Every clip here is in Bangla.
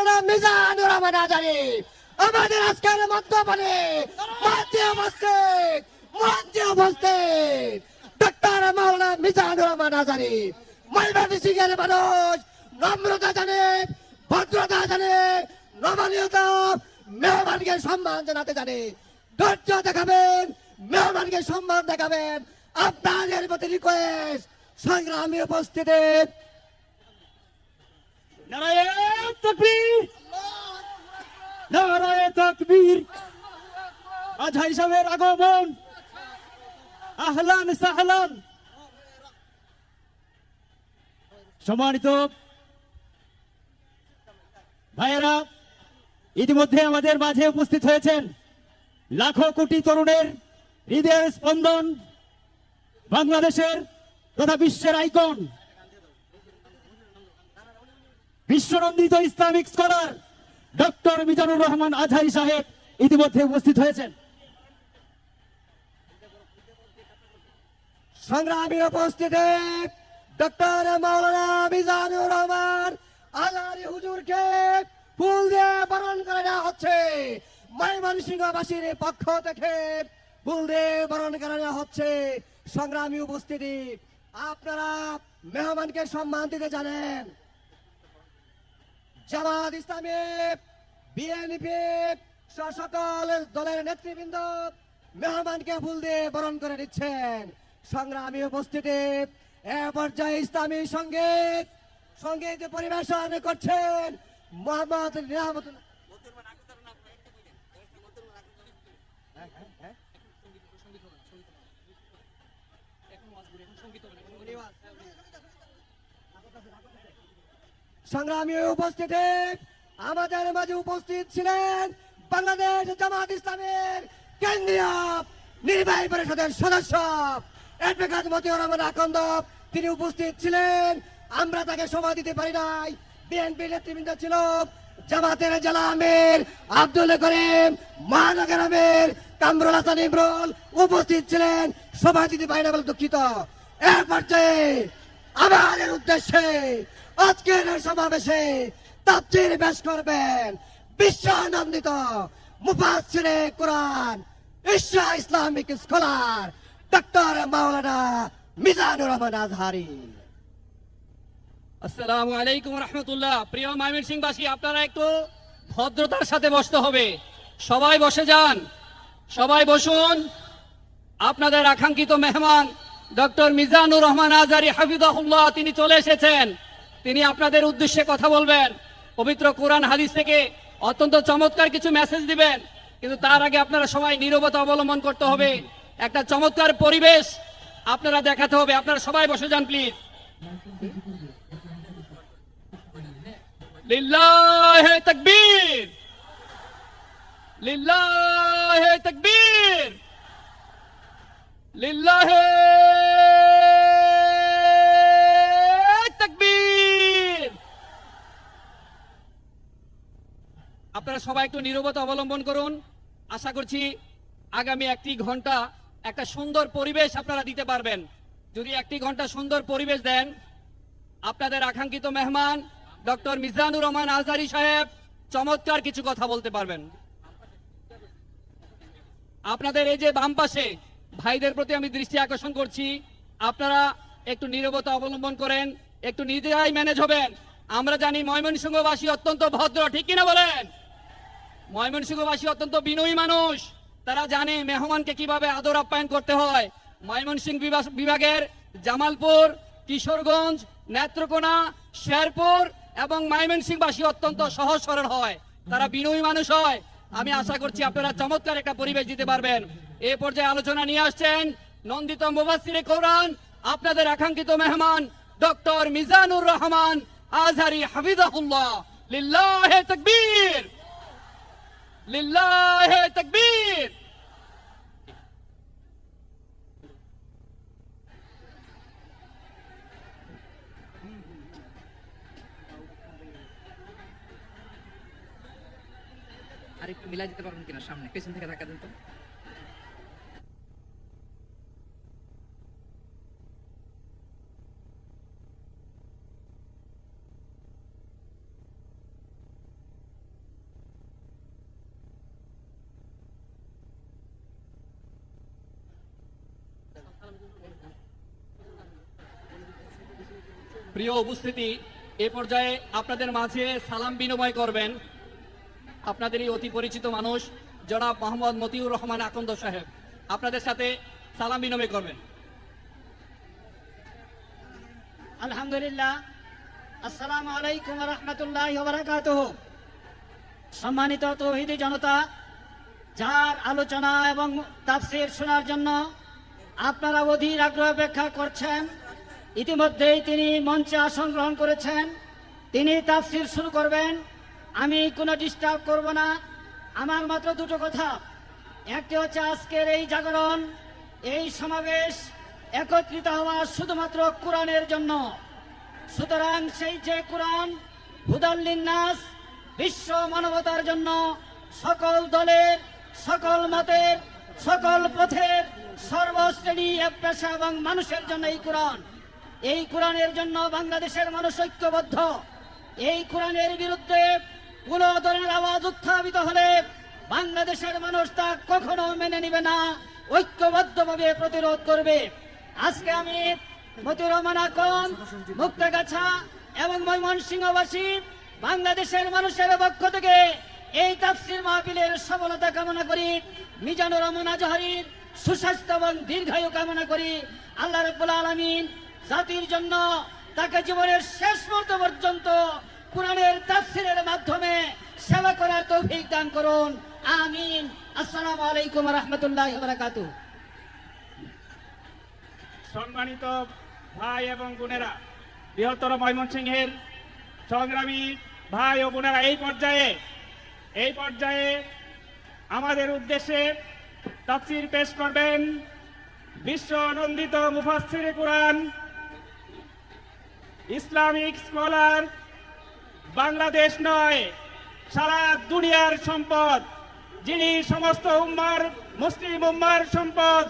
মাওলানা মিজানুর রহমান আজারি। আমাদের আজকের মন্তব্যে মঞ্চে উপস্থিত মঞ্চে উপস্থিত ডক্টর মাওলানা মিজানুর রহমান আজারি। ময়মনসিংহ সিংহের মানুষ, নম্রতা জানে, ভদ্রতা জানে, নমনীয়তা, মেহমানকে সম্মান জানাতে জানে। ধৈর্য দেখাবেন, মেহমানকে সম্মান দেখাবেন। আপনাদের প্রতি রিকোয়েস্ট সংগ্রামী উপস্থিতি নারায়ণ তকবীর। নারায়ণ তকবীর। আগমন। আহলান সাহলান। সম্মানিত ভাইয়েরা, ইতিমধ্যে আমাদের মাঝে উপস্থিত হয়েছেন লাখো কোটি তরুণের হৃদয়ের স্পন্দন বাংলাদেশের তথা বিশ্বের icon বিশ্বনন্দিত Islamic scholar doctor Mizanur Rahman Azhari Saheb ইতিমধ্যে উপস্থিত হয়েছেন। সংগ্রামী উপস্থিতি, ডক্টর মাওলানা মিজানুর রহমান আজারি হুজুরকে ফুল দিয়ে বরণ করে দেওয়া হচ্ছে। ময়মনসিংহবাসীর পক্ষ থেকে ফুল দিয়ে বরণ করে দেওয়া হচ্ছে। সংগ্রামী উপস্থিতি, আপনারা মেহমানকে সম্মান দিতে জানেন। জামাত ইসলামী, বিএনপি সকল দলের নেতৃবৃন্দ মেহমানকে ফুল দিয়ে বরণ করে নিচ্ছেন। সংগ্রামী উপস্থিতি, এ পর্যায়ে ইসলামী সংগীত সংগীত পরিবেশন করছেন মোহাম্মদ নিয়ামতুল্লাহ। সংগ্রামী উপস্থিতি আমাদের মাঝে উপস্থিত ছিলেন বাংলাদেশ জামাত ইসলামের কেন্দ্রীয় নির্বাহী পরিষদের সদস্য অ্যাডভোকেট মতিউর রহমান আকন্দ। তিনি উপস্থিত ছিলেন। আমরা তাকে সময় দিতে পারি নাই। বিএনপি নেতৃবৃন্দ ছিল জামাতের জেলা আমির আব্দুল করিম, মহানগর আমির কামরুল হাসান ইমরুল উপস্থিত ছিলেন। সময় দিতে পারি না বলে দুঃখিত। এর পর্যায়ে আমাদের উদ্দেশ্যে আজকের এই সমাবেশে তাফসীর পেশ করবেন বিশ্বানন্দিত মুফাসসিরে Quran Isha Islamic scholar doctor Maulana Mizanur Rahman Azhari. আসসালামু আলাইকুম রহমতুল্লাহ। প্রিয় ময়মনসিংহবাসী, আপনারা একটু ভদ্রতার সাথে বসতে হবে। সবাই বসে যান। সবাই বসুন। আপনাদের আকাঙ্ক্ষিত মেহমান ডক্টর মিজানুর রহমান আজারি হাফিজাহুল্লাহ, তিনি চলে এসেছেন। তিনি আপনাদের উদ্দেশ্যে কথা বলবেন। পবিত্র কোরআন হাদিস থেকে অত্যন্ত চমৎকার কিছু মেসেজ দিবেন। কিন্তু তার আগে আপনারা সবাই নীরবতা অবলম্বন করতে হবে। একটা চমৎকার পরিবেশ আপনারা দেখাতে হবে। আপনারা সবাই বসে যান প্লিজ লিল্লাহে তাকবীর! লিল্লাহে তাকবীর! লিল্লাহে সবাই একটু নীরবতা অবলম্বন করুন। আশা করছি আগামী একটি ঘণ্টা একটা সুন্দর পরিবেশ আপনারা দিতে পারবেন। যদি একটি ঘণ্টা সুন্দর পরিবেশ দেন, আপনাদের আকাঙ্ক্ষিত মেহমান, ডক্টর মিজানুর রহমান আজহারি সাহেব, চমৎকার কিছু কথা বলতে পারবেন। আপনাদের এই যে বাম পাশে, ভাইদের প্রতি আমি দৃষ্টি আকর্ষণ করছি। আপনারা একটু নীরবতা অবলম্বন করেন, একটু নিজেরাই ম্যানেজ হবেন। আমরা জানি ময়মনসিংহবাসী অত্যন্ত ভদ্র, ঠিক কিনা বলেন? ময়মনসিংহবাসী অত্যন্ত বিনয়ী মানুষ। তারা জানে মেহমানকে কীভাবে আদর আপ্যায়ন করতে হয়। ময়মনসিংহ বিভাগের জামালপুর, কিশোরগঞ্জ, নেত্রকোনা, শেরপুর এবং ময়মনসিংহবাসী অত্যন্ত সহজ সরল হয়। তারা বিনয়ী মানুষ হয়। আমি আশা করছি আপনারা চমৎকার একটা পরিবেশ দিতে পারবেন। এ পর্যায়ে আলোচনা নিয়ে আসছেন নন্দিত মুবাসিরে কোরআন, আপনাদের আকাঙ্ক্ষিত মেহমান ডক্টর মিজানুর রহমান আজহারি হাফিজাহুল্লাহ। লিল্লাহে তাকবীর! লিল্লাহে তাকবীর আরেকটু মিলাই দিতে পারবেন কিনা সামনে পেছন থেকে ধাক্কা দেন তো। প্রিয় উপস্থিতি, এ পর্যায়ে আপনাদের মাঝে সালাম বিনিময় করবেন আপনাদেরই অতি পরিচিত মানুষ, জনাব মোহাম্মদ মতিউর রহমান আকন্দ সাহেব। আপনাদের সাথে সালাম বিনিময় করবেন। আলহামদুলিল্লাহ। আসসালাম আলাইকুম রহমতুল্লাহ সম্মানিত তহিদি জনতা, যার আলোচনা এবং তাফসির শোনার জন্য আপনারা অধীর আগ্রহ অপেক্ষা করছেন। ইতিমধ্যেই তিনি মঞ্চে আসন গ্রহণ করেছেন। তিনি তাফসির শুরু করবেন। আমি কোনো ডিস্টার্ব করব না। আমার মাত্র দুটো কথা। একটি হচ্ছে আজকের এই জাগরণ, এই সমাবেশ একত্রিত হওয়া শুধুমাত্র কোরআনের জন্য। সুতরাং সেই যে কোরআন হুদাল্লিন্নাস, বিশ্ব মানবতার জন্য সকল দলের, সকল মতের, সকল পথের সর্বশ্রেণী পেশা এবং মানুষের জন্য এই কোরআন। এই কোরআনের জন্য বাংলাদেশের মানুষ ঐক্যবদ্ধ। এই কোরআনের বিরুদ্ধে কোন ধরনের আওয়াজ উত্থাপিত হলে বাংলাদেশের মানুষ তা কখনো মেনে নিবে না, ঐক্যবদ্ধভাবে প্রতিরোধ করবে। আজকে আমি মতিউর রহমান আকন, মুক্তাগাছা এবং ময়মনসিংহবাসী বাংলাদেশের মানুষের পক্ষ থেকে এই তাফসির মাহফিলের সফলতা কামনা করি। মিজানুর রহমান আজহারির সুস্বাস্থ্য এবং দীর্ঘায়ু কামনা করি। আল্লাহ রব্বুল আলমিন জাতির জন্য তাকে জীবনের শেষ মুহূর্ত পর্যন্ত কোরআনের তাফসিরের মাধ্যমে সেবা করার তৌফিক দান করুন। আমিন। আসসালামু আলাইকুম রহমতুল্লাহ বারাকাতুহ। সম্মানিত ভাই এবং বোনেরা, বৃহত্তর ময়মনসিংহের সংগ্রামী ভাই ও বোনেরা, এই পর্যায়ে এই পর্যায়ে আমাদের উদ্দেশ্যে তাফসির পেশ করবেন বিশ্ব নন্দিত মুফাসসির কোরআন, ইসলামিক স্কলার, বাংলাদেশ নয়, সারা দুনিয়ার সম্পদ, যিনি সমস্ত উম্মার, মুসলিম উম্মার সম্পদ।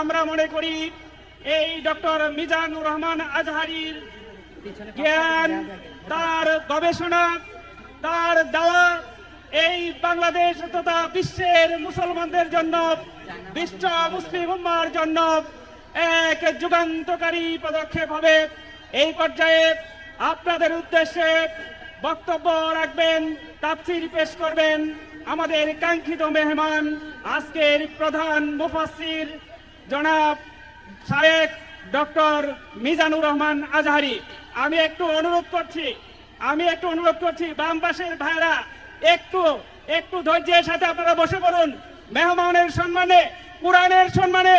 আমরা মনে করি এই ডক্টর মিজানুর রহমান আজহারির জ্ঞান, তার গবেষণা, তার দেওয়া এই বাংলাদেশ তথা বিশ্বের মুসলমানদের জন্য, বিশ্ব মুসলিম উম্মার জন্য এক যুগান্তকারী পদক্ষেপ হবে। এই পর্যায়ে আপনাদের উদ্দেশ্যে বক্তব্য রাখবেন, তাফসির পেশ করবেন আমাদের কাঙ্ক্ষিত মেহমান, আজকের প্রধান মুফাসসির জনাব শায়েক ডক্টর মিজানুর রহমান আজহারি। আমি একটু অনুরোধ করছি, আমি একটু অনুরোধ করছি বাম পাশের ভাইরা একটু একটু ধৈর্যের সাথে আপনারা বসে পড়ুন। মেহমানের সম্মানে, কোরআনের সম্মানে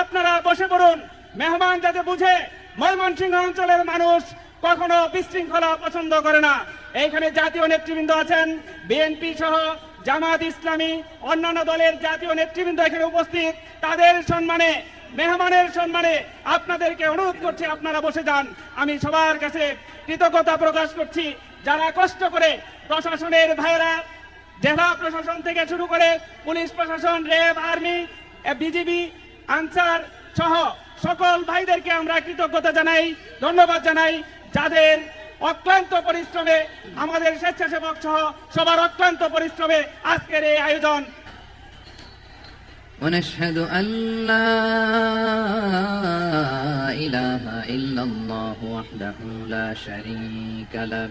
আপনারা বসে পড়ুন। মেহমান যাতে বুঝে, ময়মনসিংহ অঞ্চলের মানুষ কখনো বিশৃঙ্খলা পছন্দ করে না। এইখানে জাতীয় নেতৃবৃন্দ আছেন, বিএনপি সহ জামাত ইসলামী, অন্যান্য দলের জাতীয় নেতৃবৃন্দ এখানে উপস্থিত। তাদের সম্মানে, মেহমানের সম্মানে আপনাদেরকে অনুরোধ করছি, আপনারা বসে যান। আমি সবার কাছে কৃতজ্ঞতা প্রকাশ করছি। যারা কষ্ট করে প্রশাসনের ভাইরা জেলা প্রশাসন থেকে শুরু করে পুলিশ প্রশাসন রেব আর্মি বিজিবি, আনসার সহ সকল ভাইদেরকে আমরা কৃতজ্ঞতা জানাই, ধন্যবাদ জানাই। যাদের অক্লান্ত পরিশ্রমে, আমাদের স্বেচ্ছাসেবক সহ সবার অক্লান্ত পরিশ্রমে আজকের এই আয়োজন। ونشهد أن لا إله إلا الله وحده لا شريك له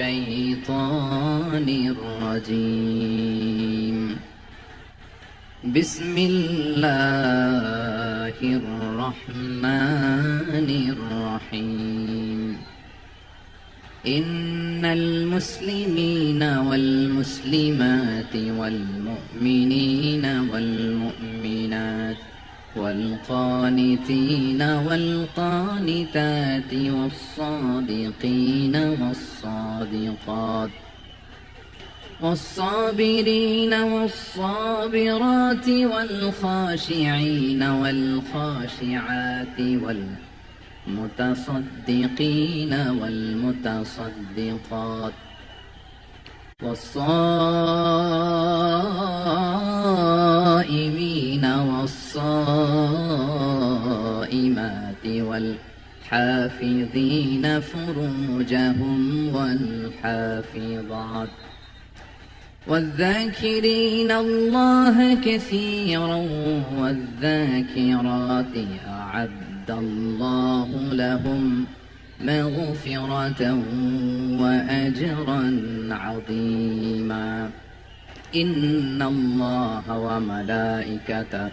الشيطان الرجيم. بسم الله الرحمن الرحيم. إن المسلمين والمسلمات والمؤمنين والقانتين والقانتات والصادقين والصادقات والصابرين والصابرات والخاشعين والخاشعات والمتصدقين والمتصدقات والصائمين والحافظين فروجهم والحافظات والذاكرين الله كثيرا والذاكرات أعد الله لهم مغفرة وأجرا عظيما إن الله وملائكته